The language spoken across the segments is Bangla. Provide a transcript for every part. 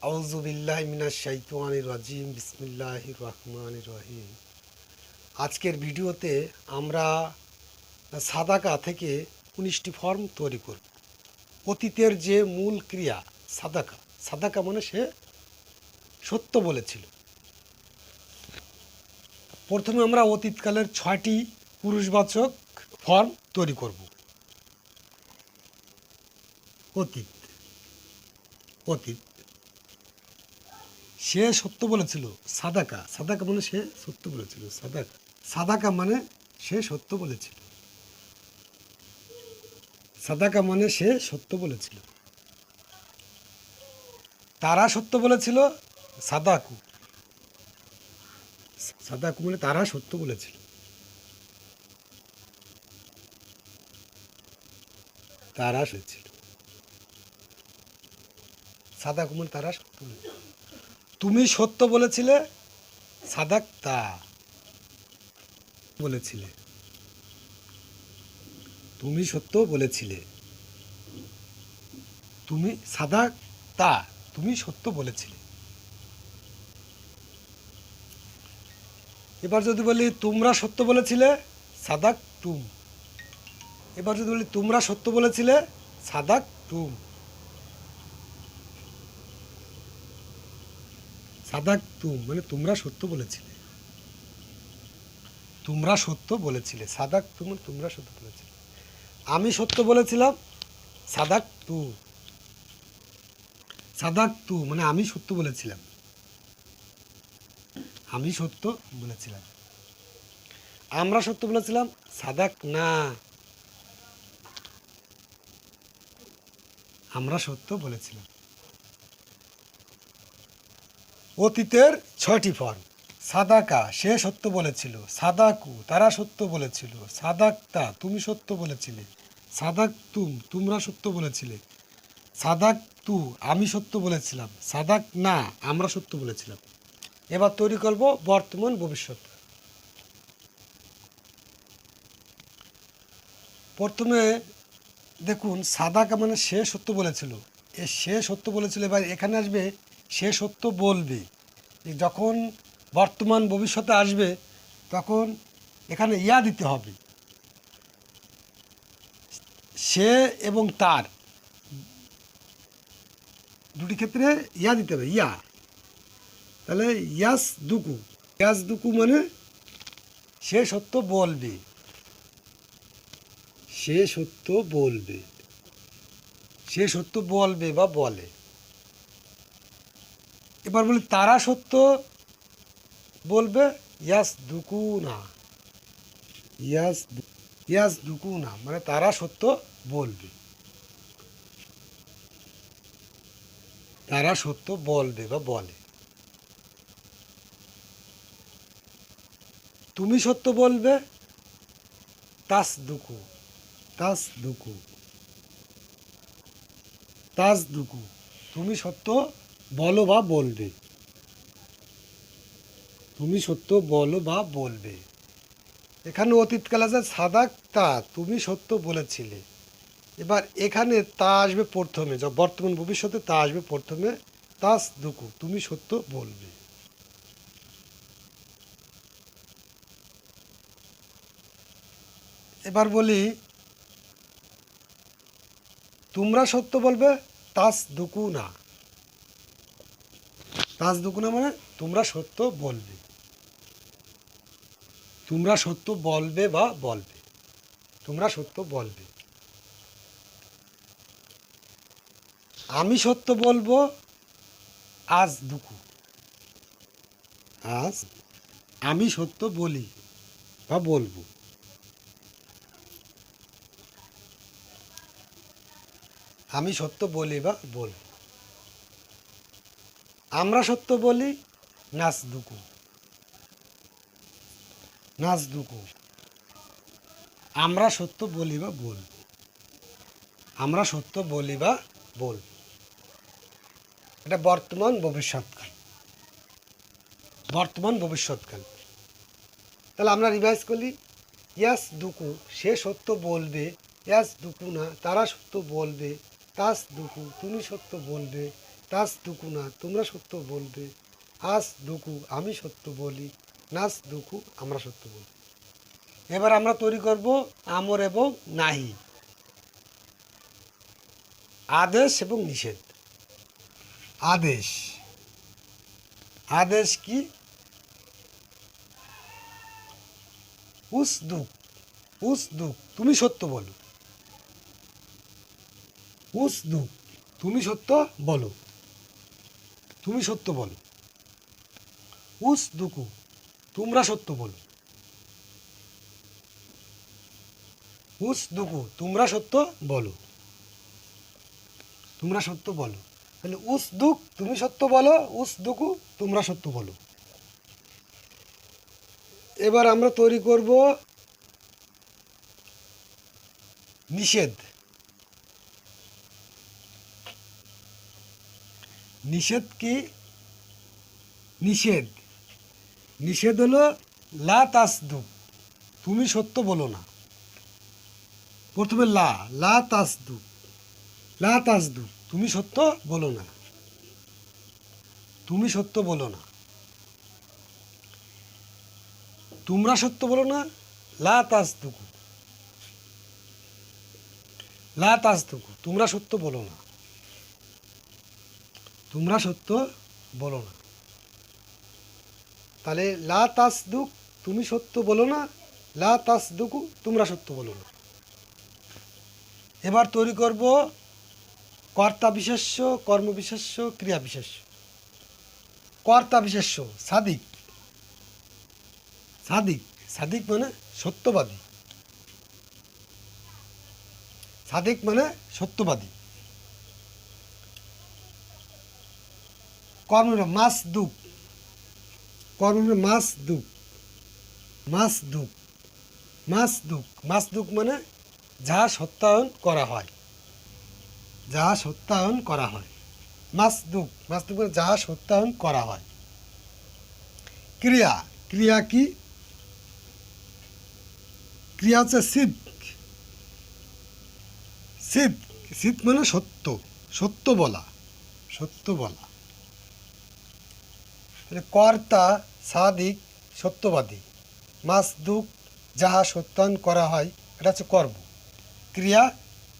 আউজুবিল্লাহ বিসমিল্লাহির রহমানির রহিম। আজকের ভিডিওতে আমরা সাদাকা থেকে উনিশটি ফর্ম তৈরি করব। অতীতের যে মূল ক্রিয়া, সাদাকা। সাদাকা মানে সে সত্য বলেছিল। প্রথমে আমরা অতীতকালের ছয়টি পুরুষবাচক ফর্ম তৈরি করব। অতীত। অতীত। সে সত্য বলেছিল, সাদাকা। সাদাকা মানে সে সত্য বলেছিল, সাদাকা। সাদাকা মানে সে সত্য বলেছিল। সাদাকা মানে সে সত্য বলেছিল। তারা সত্য বলেছিল, সাদাকু। সাদাকু মানে তারা সত্য বলেছিল। তারা সত্য সাদা কুমার তারা সত্য বলেছিল। তুমি সত্য বলেছিলে, সাদাক তা বলেছিলে। তুমি সত্য বলেছিলে। তুমি সাদা তা, তুমি সত্য বলেছিলে। এবার যদি বলি, তোমরা সত্য বলেছিলে, সাদাক তুম। এবার যদি বলি, তোমরা সত্য বলেছিলে, সাদাক তুম। সাদাক তুম মানে তোমরা সত্য বলেছিলে। তোমরা সত্য বলেছিলে। সাদাক তুম মানে তোমরা সত্য বলেছিলে। আমি সত্য বলেছিলাম সাদাক তু সাদাক তু মানে আমি সত্য বলেছিলাম। আমি সত্য বলেছিলাম। আমরা সত্য বলেছিলাম সাদাক না। আমরা সত্য বলেছিলাম। অতীতের ছয়টি ফর্ম সাদাকা, সে সত্য বলেছিল। সাদাকু, তারা সত্য বলেছিল। সাদাক্তা, তুমি সত্য বলেছিলে। সাদাক তুম তোমরা সত্য বলেছিলে। সাদাক তু আমি সত্য বলেছিলাম। সাদাক না আমরা সত্য বলেছিলাম। এবার তৈরি করব বর্তমান ভবিষ্যৎ। প্রথমে দেখুন, সাদাকা মানে সে সত্য বলেছিল। এ সে সত্য বলেছিল, এবার এখানে আসবে সে সত্য বলবে যখন বর্তমান ভবিষ্যতে আসবে, তখন এখানে ইয়া দিতে হবে। সে এবং তার দুটি ক্ষেত্রে ইয়া দিতে হবে, ইয়া। তাহলে ইয়াস দুকু। ইয়াস দুকু মানে সে সত্য বলবে। সে সত্য বলবে। সে সত্য বলবে বা বলে। এবার বলি, তারা সত্য বলবে, ইয়াস দুকু না ইয়াস ইয়াস দুকু না মানে তারা সত্য বলবে। তারা সত্য বলবে বা বলে। তুমি সত্য বলবে, তাস দুকু তাস দুকু তাস দুকু। তুমি সত্য বলো বা বলবে। তুমি সত্য বলো বা বলবে। এখানে অতীতকালে আছে, সাদাক তা, তুমি সত্য বলেছিলে। এবার এখানে তা আসবে প্রথমে, যা বর্তমান ভবিষ্যতে তা আসবে প্রথমে, তাস দুকু, তুমি সত্য বলবে। এবার বলি, তোমরা সত্য বলবে, তাস দুকু না। দুকু না মানে তোমরা সত্য বলবে। তোমরা সত্য বলবে বা বলবে। তোমরা সত্য বলবে। আমি সত্য বলব, আজ দুকু আজ আমি সত্য বলি বা বলব। আমি সত্য বলি বা বলব। আমরা সত্য বলি, নাচ দুকু। নাচ দুকু। আমরা সত্য বলি বা বলব আমরা সত্য বলি বা বলব এটা বর্তমান ভবিষ্যৎকাল। বর্তমান ভবিষ্যৎকাল। তাহলে আমরা রিভাইজ করি, ইয়াস দুকু, সে সত্য বলবে, ইয়াস দুকু না, তারা সত্য বলবে, তাস দুকু, তুমি সত্য বলবে। তাস দুকু না, তোমরা সত্য বলবে। আস দুকু আমি সত্য বলি। নাস দুকু আমরা সত্য বলি। এবার আমরা তৈরি করব আমর এবং নাহি। আদেশ এবং নিষেধ। আদেশ। আদেশ কি? উসদুক। উসদুক, তুমি সত্য বলো। উসদুক, তুমি সত্য বলো। তুমি সত্য বলো। উসদুকু তোমরা সত্য বলো। উসদুকু তোমরা সত্য বলো। তোমরা সত্য বলো। তাহলে উসদুক তুমি সত্য বলো উসদুকু তোমরা সত্য বলো। এবার আমরা তৈরি করব নিষেধ। নিষেধ কি? নিষেধ। নিষেধ হলো, লা তাসদুক তুমি সত্য বলো না। প্রথমে লা লা তাসদুক লা তাসদুক তুমি সত্য বলো না। তুমি সত্য বলো না। তোমরা সত্য বলো না, লা তাসদুকু। লা তাসদুকু, তোমরা সত্য বলো না। তোমরা সত্য বলো না। তাহলে, লা তাস তাসদুক তুমি সত্য বলো না, লা তাস তাসদুকু তোমরা সত্য বলো না। এবার তৈরি করব কর্তা বিশেষ্য, কর্ম বিশেষ্য, ক্রিয়া বিশেষ্য। কর্তা বিশেষ্য, সাদিক। সাদিক সাদিক মানে সত্যবাদী। সাদিক মানে সত্যবাদী। কর্মের মাস দুঃখ কর্মের মাস দুঃখ মাস দুঃখ মাস দুঃখ মাস দুঃখ মানে যা সত্যায়ন করা হয়। যা সত্যায়ন করা হয়। মাস দুঃখ মাস দুঃখ মানে যা সত্যায়ন করা হয়। ক্রিয়া। ক্রিয়া কি? ক্রিয়া হচ্ছে সিদ্ধ। সিদ্ধ। সিদ্ধ মানে সত্য। সত্য বলা। সত্য বলা। কর্তা, সাদিক, সত্যবাদী। মাসদুক যাহা সত্যায়ন করা হয়, এটা হচ্ছে কর্ম। ক্রিয়া,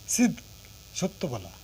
সিদ্ধ সত্য বলা